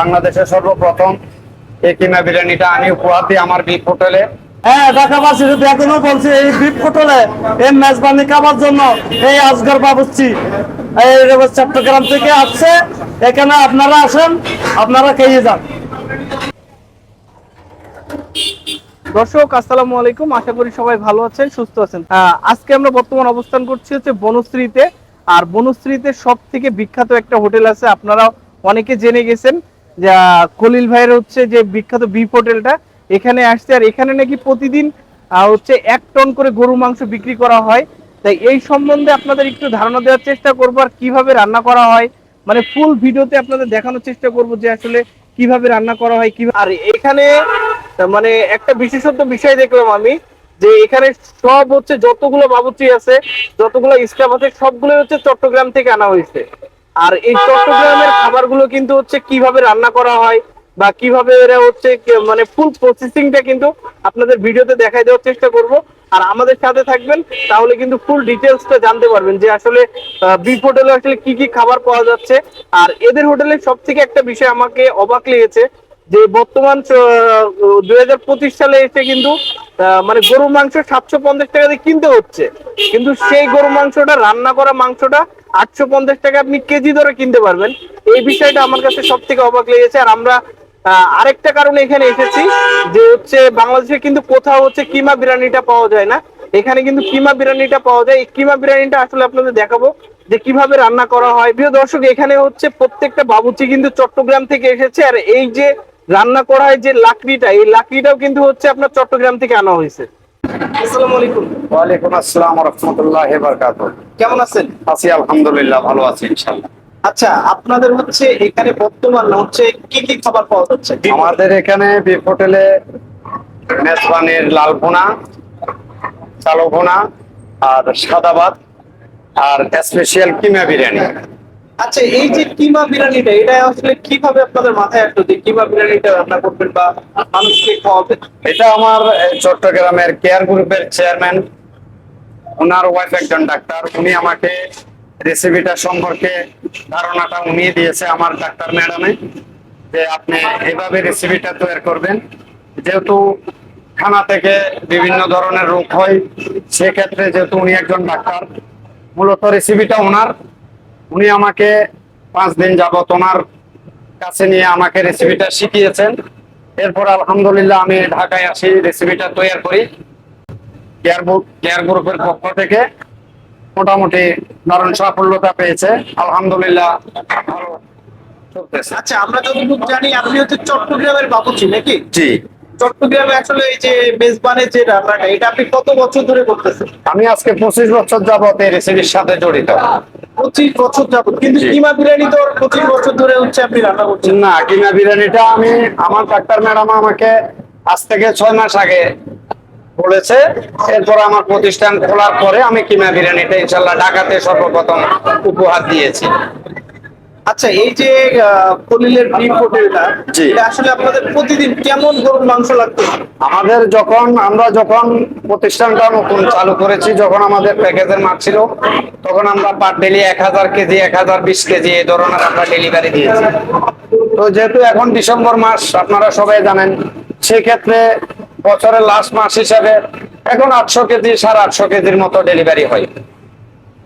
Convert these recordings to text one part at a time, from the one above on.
বাংলাদেশের সর্বপ্রথম এই কিমা বিরিয়ানিটা আমি উপহার দিই আমার বিপ হোটেলে। হ্যাঁ ঢাকাবাসী শুধু এখনও বলছি এই বিপ হোটেলে এই মেজবানি খাবার জন্য এই আজগর বাবুচ্ছি এই চট্টগ্রাম থেকে আসছে। এখানে আপনারা আসেন আপনারা খেয়ে যান। দর্শক আসসালামু আলাইকুম। আশা করি সবাই ভালো আছেন সুস্থ আছেন। আজকে আমরা বর্তমান অবস্থান করছি হচ্ছে বনশ্রীতে। আর বনশ্রীতে সব থেকে বিখ্যাত একটা হোটেল আছে আপনারা অনেকে জেনে গেছেন। যা খলিল ভাইয়ের হচ্ছে যে বিখ্যাত বিফ হোটেলটা, এখানে আসছে। আর এখানে নাকি প্রতিদিন হচ্ছে এক টন করে গরু মাংস বিক্রি করা হয়। তাই এই সম্বন্ধে আপনাদের একটু ধারণা দেওয়ার চেষ্টা করব আর কীভাবে রান্না করা হয়। মানে ফুল ভিডিওতে আপনাদের দেখানোর চেষ্টা করব যে আসলে কীভাবে রান্না করা হয়, কীভাবে আর এখানে মানে একটা বিশেষত্ব বিষয় দেখলাম আমি, যে এখানে সব হচ্ছে যতগুলো বাবুচি আছে, যতগুলো স্টাফ আছে সবগুলো হচ্ছে চট্টগ্রাম থেকে আনা হয়েছে। আর এই চট্টগ্রামের খাবারগুলো কিন্তু হচ্ছে কীভাবে রান্না করা হয় বা কীভাবে এরা হচ্ছে মানে ফুল প্রসেসিংটা কিন্তু আপনাদের ভিডিওতে দেখাই দেওয়ার চেষ্টা করব। আর আমাদের সাথে থাকবেন, তাহলে কিন্তু ফুল ডিটেলসটা জানতে পারবেন যে আসলে বিফ হোটেলে আসলে কি কি খাবার পাওয়া যাচ্ছে। আর এদের হোটেলে সব থেকে একটা বিষয় আমাকে অবাক লেগেছে যে বর্তমান দুই হাজার পঁচিশ সালে এসে কিন্তু মানে গরু মাংস সাতশো পঞ্চাশ টাকা দিয়ে কিনতে হচ্ছে। কিন্তু সেই গরু মাংসটা, রান্না করা মাংসটা আটশো পঞ্চাশ টাকা আপনি কেজি ধরে কিনতে পারবেন। এই বিষয়টা আমার কাছে সব থেকে অবাক লেগেছে। আর আমরা আরেকটা কারণে এখানে এসেছি যে হচ্ছে বাংলাদেশে কিন্তু কোথাও হচ্ছে কিমা বিরিয়ানিটা পাওয়া যায় না। এখানে কিন্তু কিমা বিরিয়ানিটা পাওয়া যায়। এই কিমা বিরিয়ানিটা আসলে আপনাদের দেখাবো যে কীভাবে রান্না করা হয়। প্রিয় দর্শক, এখানে হচ্ছে প্রত্যেকটা বাবুচি কিন্তু চট্টগ্রাম থেকে এসেছে। আর এই যে রান্না করা হয় যে লাকড়িটা এই লাকড়িটাও কিন্তু হচ্ছে আপনার চট্টগ্রাম থেকে আনা হয়েছে। আসসালামু আলাইকুম। আসসালাম রহমতুল্লাহ কেমন আছেন? আছি আলহামদুলিল্লাহ ভালো আছি ইনশাল্লাহ আচ্ছা আপনাদের হচ্ছে এখানে বর্তমান হচ্ছে কি কি খাবার পাওয়া যাচ্ছে? আমাদের এখানে বিপ হোটেলে মেজবানির লাল ভুনা চালো ভুনা আর সাদা ভাত আর স্পেশাল কিমা বিরিয়ানি। আচ্ছা এই যে কিমা বিরিয়ানিটা, এটা আসলে কীভাবে আপনাদের মাথায় আসলো যে কিমা বিরিয়ানিটা রান্না করবেন বা মানুষকে খাওয়াবেন? এটা আমার চট্টগ্রামের কেয়ার গ্রুপের চেয়ারম্যান। ওনার ওয়াইফ একজন ডাক্তার। উনি আমাকে রেসিপিটা সম্পর্কে ধারণাটা উনি দিয়েছে আমার ডাক্তার ম্যাডামে, যে আপনি এভাবে রেসিপিটা তৈরি করবেন। যেহেতু খানা থেকে বিভিন্ন ধরনের রোগ হয়, সেক্ষেত্রে যেহেতু উনি একজন ডাক্তার, মূলত রেসিপিটা ওনার। উনি আমাকে পাঁচ দিন যাব তোমার কাছে নিয়ে আমাকে রেসিপিটা শিখিয়েছেন। এরপর আলহামদুলিল্লাহ আমি ঢাকায় আসি রেসিপিটা তৈরি করি কেয়ার কেয়ার গ্রুপের পক্ষ থেকে। মোটামুটি দারুণ সাফল্যতা পেয়েছে। আলহামদুলিল্লাহ আচ্ছা আমরা যতটুকু জানি আপনি হচ্ছে চট্টগ্রামের বাবুচি নাকি? জি। চট্টগ্রামে আসলে এই যে মেজবানের যে রান্নাটা এটা আপনি কত বছর ধরে করতেছেন? আমি আজকে পঁচিশ বছর যাবত এই রেসিপির সাথে জড়িত। পঁচিশ বছর যাবত। কিন্তু কিমা বিরিয়ানি তো পঁচিশ বছর ধরে হচ্ছে আপনি রান্না করছেন। না কিমা বিরিয়ানিটা আমি আমার ডাক্তার ম্যাডাম আমাকে আজ থেকে ছয় মাস আগে বলেছে। এরপর আমার প্রতিষ্ঠান খোলার পরে আমি কিমা বিরিয়ানিটা ইনশাল্লাহ ঢাকাতে সর্বপ্রথম উপহার দিয়েছি। আচ্ছা এই যে কলিলের বিফ হোটেলটা। এটা আসলে আপনাদের প্রতিদিন কেমন গরুর মাংস লাগতো? আমাদের যখন আমরা যখন প্রতিষ্ঠানটা নতুন চালু করেছি যখন আমাদের প্যাকেজের মাছ ছিল তখন আমরা পার ডেলি এক হাজার কেজি এক হাজার বিশ কেজি এই ধরনের আমরা ডেলিভারি দিয়েছি। তো যেহেতু এখন ডিসেম্বর মাস আপনারা সবাই জানেন সেক্ষেত্রে বছরের লাস্ট মাস হিসাবে এখন আটশো কেজি সাড়ে আটশো কেজির মতো ডেলিভারি হয়।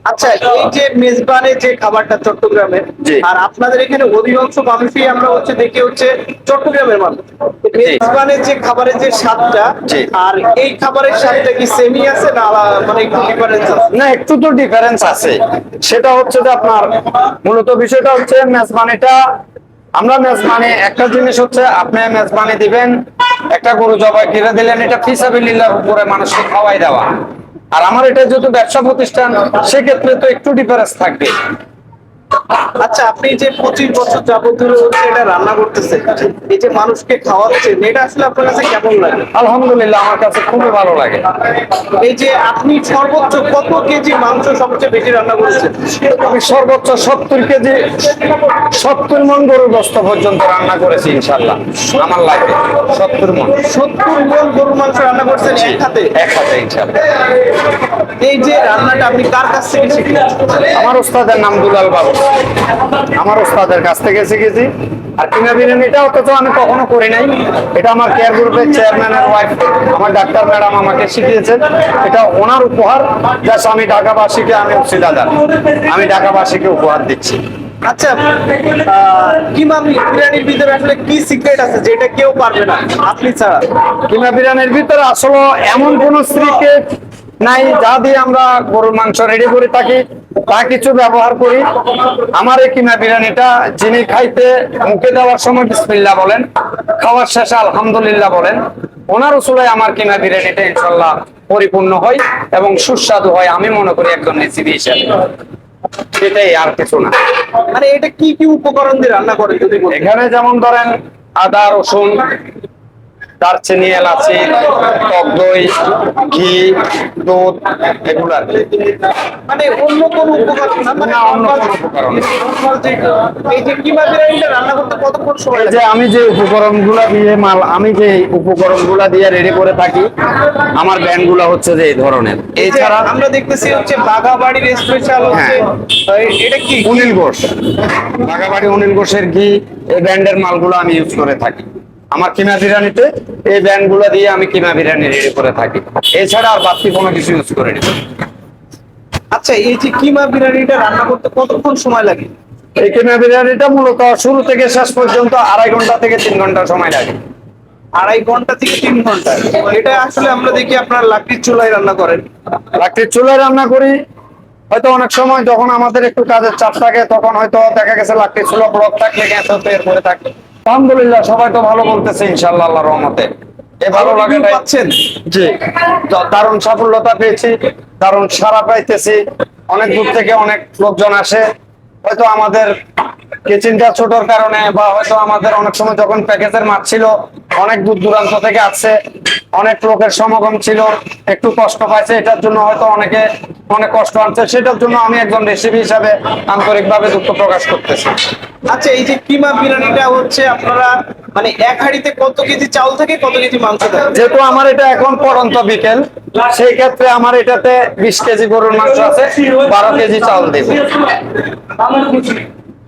আচ্ছা এই যে মেজবানের যে খাবারটা চট্টগ্রামের আর আপনাদের এখানে অধিকাংশ মানুষই আমরা হচ্ছে দেখি হচ্ছে চট্টগ্রামের মানুষ। মেজবানের যে খাবারের যে স্বাদটা আর এই খাবারের স্বাদটা কি সেমি আছে না মানে একটু ডিফারেন্স আছে? না একটু তো ডিফারেন্স আছে। সেটা হচ্ছে যে আপনার মূলত বিষয়টা হচ্ছে মেজবানিটা আমরা মেজবানি একটা জিনিস হচ্ছে আপনি মেজবানি দিবেন একটা গরু জবাই কিনে দিলেন এটা ফিসাবিল্লার উপরে মানুষকে খাওয়াই দেওয়া। আর আমার এটা যেহেতু ব্যবসা প্রতিষ্ঠান সেক্ষেত্রে তো একটু ডিফারেন্স থাকবে। আচ্ছা আপনি যে পঁচিশ বছর যাবত ধরে হচ্ছে এটা রান্না করতেছেন এই যে মানুষকে খাওয়াচ্ছেন এটা আসলে আপনার কাছে কেমন লাগে? আলহামদুলিল্লাহ আমার কাছে খুবই ভালো লাগে। এই যে আপনি সর্বোচ্চ কত কেজি মাংস সবচেয়ে বেশি রান্না করেছেন? আমি সর্বোচ্চ সত্তর কেজি সত্তর মন গরুর গোস্ত পর্যন্ত রান্না করেছি ইনশাল্লাহ আমার লাগে সত্তর মন। সত্তর মন গরুর মাংস রান্না করছেন এক হাতে? এক হাতে ইনশাল্লাহ এই যে রান্নাটা আপনি কার কাছ থেকে শিখলেন? আমার ওস্তাদের নাম দুলাল বাবু। আমার ওস্তাদের কাছ থেকে শিখেছি। আর কিমা বিরিয়ানিটা অথচ আমি কখনো করি নাই। এটা আমার কেয়ার গ্রুপের চেয়ারম্যানের ওয়াইফ আমার ডাক্তার ম্যাডাম আমাকে শিখিয়েছেন। এটা ওনার উপহার যা আমি ঢাকাবাসীকে আমি অংশীদার আমি ঢাকাবাসীকে উপহার দিচ্ছি। আচ্ছা কিমা বিরিয়ানির ভিতরে আসলে কি সিক্রেট আছে যেটা কেউ পারবে না? আপনি ছাড়া। কিমা বিরিয়ানির ভিতরে আসলে এমন কোন স্ত্রীকে নাই যা দিয়ে আমরা গরুর মাংস রেডি করে থাকি। তা কিছু ব্যবহার করি আমার এই কিমা বিরিয়ানিটা যিনি খাইতে মুখে দেওয়ার সময় বিসমিল্লাহ বলেন খাওয়ার শেষে আলহামদুলিল্লাহ বলেন ওনার উসুলে আমার কিমা বিরিয়ানিটা ইনশাল্লাহ পরিপূর্ণ হয় এবং সুস্বাদু হয় আমি মনে করি একজন রেসিপি হিসেবে। সেটাই আর কিছু না। মানে এটা কি কি উপকরণ দিয়ে রান্না করে যদি এখানে যেমন ধরেন আদা রসুন দারচিনি এলাচি টক দই ঘি দুধ এগুলো আর কি। মানে অন্য কোন উপকরণ না মানে অন্য কোনো উপকরণ এই যে কিমা বিরিয়ানিটা রান্না করতে কতক্ষণ সময় লাগে যে আমি যে উপকরণগুলা দিয়ে মাল আমি যে উপকরণগুলা দিয়ে রেডি করে থাকি আমার ব্যান্ডগুলা হচ্ছে যে এই ধরনের। এছাড়া আমরা দেখতেছি হচ্ছে বাঘাবাড়ির স্পেশাল হচ্ছে হ্যাঁ। এটা কি? অনিল ঘোষ। বাগাবাড়ি অনিল ঘোষের ঘি এই ব্র্যান্ডের মালগুলো আমি ইউজ করে থাকি। আমার কিমা বিরিয়ানিতে এই ব্র্যান্ডগুলো দিয়ে আমি কিমা বিরিয়ানি রেডি করে থাকি। এছাড়া আর বাড়তি কোনো কিছু ইউজ করে নি আচ্ছা এই যে কিমা বিরিয়ানিটা রান্না করতে কতক্ষণ সময় লাগে? এই কিমা বিরিয়ানিটা মূলত শুরু থেকে শেষ পর্যন্ত আড়াই ঘণ্টা থেকে তিন ঘণ্টা সময় লাগে। আড়াই ঘণ্টা থেকে তিন ঘণ্টা। এটা আসলে আমরা দেখি আপনার লাকড়ির চুলায় রান্না করেন। লাকড়ির চুলায় রান্না করি। হয়তো অনেক সময় যখন আমাদের একটু কাজের চাপ থাকে তখন হয়তো দেখা গেছে লাকড়ির চুলা ব্লক থাকলে গ্যাস হতে এরপরে থাকে। আলহামদুলিল্লাহ সবাই তো ভালো বলতেছে ইনশাল্লাহ আল্লাহ রহমতে। এ ভালো লাগে পাচ্ছেন? জি। দারুণ সাফল্যতা পেয়েছি দারুণ সারা পাইতেছি। অনেক দূর থেকে অনেক লোকজন আসে। হয়তো আমাদের কিচেনটা ছোটর কারণে বা হয়তো আমাদের অনেক সময় যখন প্যাকেজের মাছ ছিল অনেক দূর দূরান্ত থেকে আসছে। অনেক লোকের সমাগম ছিল একটু কষ্ট পাইছে এটার জন্য হয়তো অনেকে অনেক কষ্ট আনছে সেটার জন্য আমি একজন রেসিপি হিসাবে আন্তরিকভাবে দুঃখ প্রকাশ করতেছি। আচ্ছা এই যে কিমা বিরিয়ানিটা হচ্ছে আপনারা মানে এক হাড়িতে কত কেজি চাউল থাকে কত কেজি মাংস থাকে? যেহেতু আমার এটা এখন পরন্ত বিকেল সেই ক্ষেত্রে আমার এটাতে বিশ কেজি গরুর মাংস আছে বারো কেজি চাউল দেব।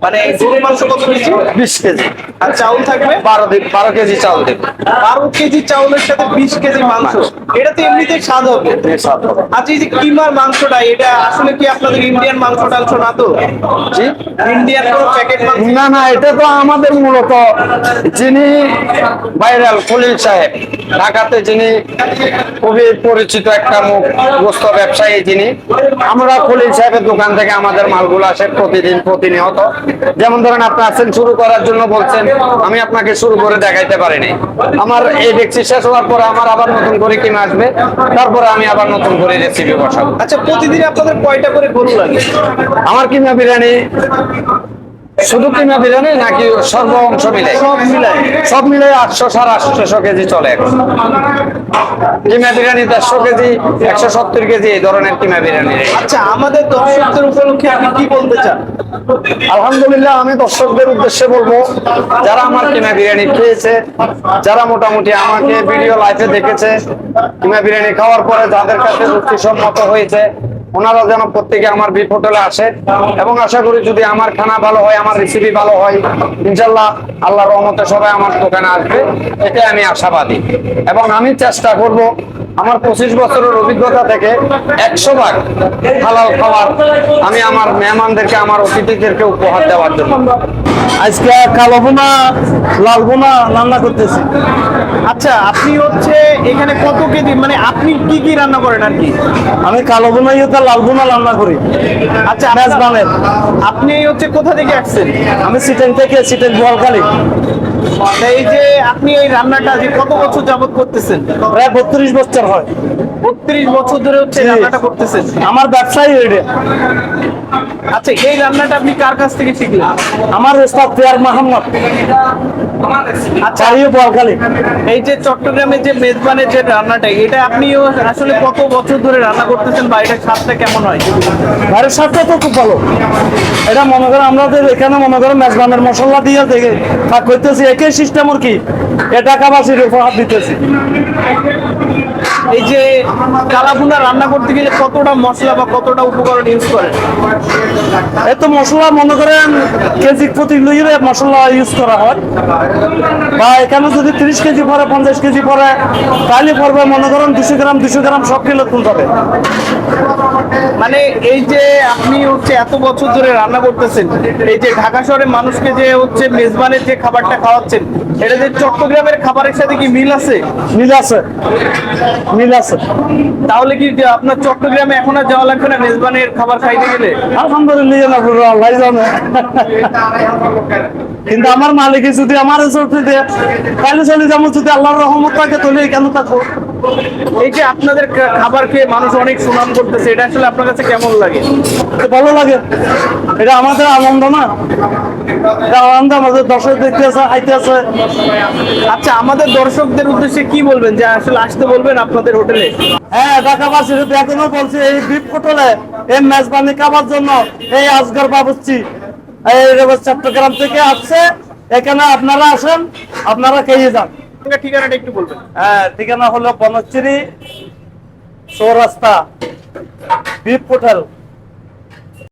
মানে গরুর মাংস কত কেজি? বিশ কেজি। আর চাউল থাকবে? বারো বারো কেজি চাউল দেব। বারো কেজি চাউলের সাথে বিশ কেজি মাংস। এটা তো এমনিতে স্বাদ হবে। আচ্ছা এই যে কিমার মাংসটা এটা আসলে কি আপনাদের ইন্ডিয়ান মাংস টাংস না তো? ইন্ডিয়ান কোনো প্যাকেট মাংস? না না এটা তো আমাদের মূলত যিনি ভাইরাল খলিল সাহেব ঢাকাতে যিনি খুবই পরিচিত একটা মুখ গোস্ত ব্যবসায়ী যিনি আমরা খলিল সাহেবের দোকান থেকে আমাদের মালগুলো আসে প্রতিদিন প্রতিনিয়ত। যেমন ধরেন আপনি আসছেন শুরু করার জন্য বলছেন আমি আপনাকে শুরু করে দেখাইতে পারিনি। আমার এই দেখছি শেষ হওয়ার পরে আমার আবার নতুন করে কিনে আসবে তারপরে আমি আবার নতুন করে রেসিপি বসাবো। আচ্ছা প্রতিদিন আপনাদের কয়টা করে গরু লাগে? আমার কিনা বিরিয়ানি শুধু কিমা বিরিয়ানি নাকি সর্ব অংশ মিলে। সব মিলে আটশো সাড়ে আটশো কেজি চলে। কিমা বিরিয়ানি দেড়শো কেজি একশো সত্তর কেজি এই ধরনের কিমা বিরিয়ানি। আচ্ছা আমাদের দর্শকদের উপলক্ষে আপনি কি বলতে চান? আলহামদুলিল্লাহ আমি দর্শকদের উদ্দেশ্যে বলব যারা আমার কিমা বিরিয়ানি খেয়েছে যারা মোটামুটি আমাকে ভিডিও লাইভে দেখেছে কিমা বিরিয়ানি খাওয়ার পরে যাদের কাছে রুচিসম্মত হয়েছে ওনারা যেন প্রত্যেকে আমার বিপ হোটেলে আসে। এবং আশা করি যদি আমার খানা ভালো হয়, আমার রেসিপি ভালো হয়, ইনশাল্লাহ আল্লাহ রহমতে সবাই আমার দোকানে আসবে। এটাই আমি আশাবাদী। এবং আমি চেষ্টা করব আমার পঁচিশ বছরের অভিজ্ঞতা থেকে একশো ভাগ হালাল খাবার আমি আমার মেহমানদেরকে আমার অতিথিদেরকে উপহার দেওয়ার জন্য। আজকে কালো বোনা লাল বোনা রান্না করতেছি। আচ্ছা আপনি হচ্ছে এখানে কত কেজি? মানে আপনি কি কি রান্না করেন আর কি? আমি কালো বোনা ইয়েতে লাল বোনা রান্না করি। আচ্ছা আপনি হচ্ছে কোথা থেকে আসছেন? আমি সিটেন থেকে সিটেন বোয়ালখালী এই যে আপনি এই রান্নাটা যে কত বছর যাবত করতেছেন? প্রায় বত্রিশ বছর হয়। বত্রিশ বছর ধরে হচ্ছে। রান্নাটা করতেছেন। আমার ব্যবসায়ী এটা আচ্ছা এই রান্নাটা আপনি কার কাছ থেকে শিখলেন? আমার ওস্তাদ পেয়ার মাহমদ। আচ্ছা এই যে চট্টগ্রামের যে মেজবানের যে রান্নাটা এটা আপনি আসলে কত বছর ধরে রান্না করতেছেন বা এটা স্বাদটা কেমন হয়? বাইরের স্বাদটা তো খুব ভালো। এটা মনে করেন আমাদের এখানে মনে করেন মেজবানের মশলা দিয়ে দেখে থাক করতেছি একই সিস্টেম আর কি? এ টাকাবাসীর উপহার দিতেছি। এই যে কালাভুনা রান্না করতে গেলে কতটা মশলা বা কতটা উপকরণ ইউজ করেন? এত মশলা মনে করেন কেজি প্রতি লিটারে মশলা ইউজ করা হয়। বা এখানে যদি তিরিশ কেজি পরে, পঞ্চাশ কেজি পরে, তাহলে পড়বে মনে করেন দুশো গ্রাম দুশো গ্রাম সব কিলো তুলতে হবে। মানে এই যে আপনি হচ্ছে এত বছর ধরে রান্না করতেছেন এই যে ঢাকা শহরের মানুষকে যে হচ্ছে মেজবানের যে খাবারটা খাওয়াচ্ছেন এটা যে চট্টগ্রামের খাবারের সাথে কি মিল আছে? মিল আছে। মিল আছে। তাহলে কি যে আপনার চট্টগ্রামে এখন আর যাওয়া লাগবে না মেজবানের খাবার খাইতে গেলে? আলহামদুলিল্লাহ আল্লাহ জানে। কিন্তু আমার মালিক যদি আমার চলতে দেয় তাহলে চলে যেমন যদি আল্লাহর রহমত থাকে তাহলে কেন থাকব? এই যে আপনাদের খাবার খেয়ে মানুষ অনেক সুনাম করতেছে এটা আসলে আপনার কাছে কেমন লাগে? ভালো লাগে। এটা আমাদের আনন্দ না? এটা আনন্দ আমাদের দর্শক দেখতে আছে আইতে আছে আচ্ছা আমাদের দর্শকদের উদ্দেশ্যে কি বলবেন? যে আসলে আসতে বলবেন আপনাদের হোটেলে? হ্যাঁ ঢাকাবাসীর এখনও বলছি এই হোটেলে এই মেজবানি খাবার জন্য এই আজগর বাবুচ্ছি এই চট্টগ্রাম থেকে আসছে। এখানে আপনারা আসেন আপনারা খেয়ে যান। আপনার ঠিকানাটা একটু বলবেন। হ্যাঁ ঠিকানা হলো বনশ্রী চৌরাস্তা দ্বীপ হোটেল।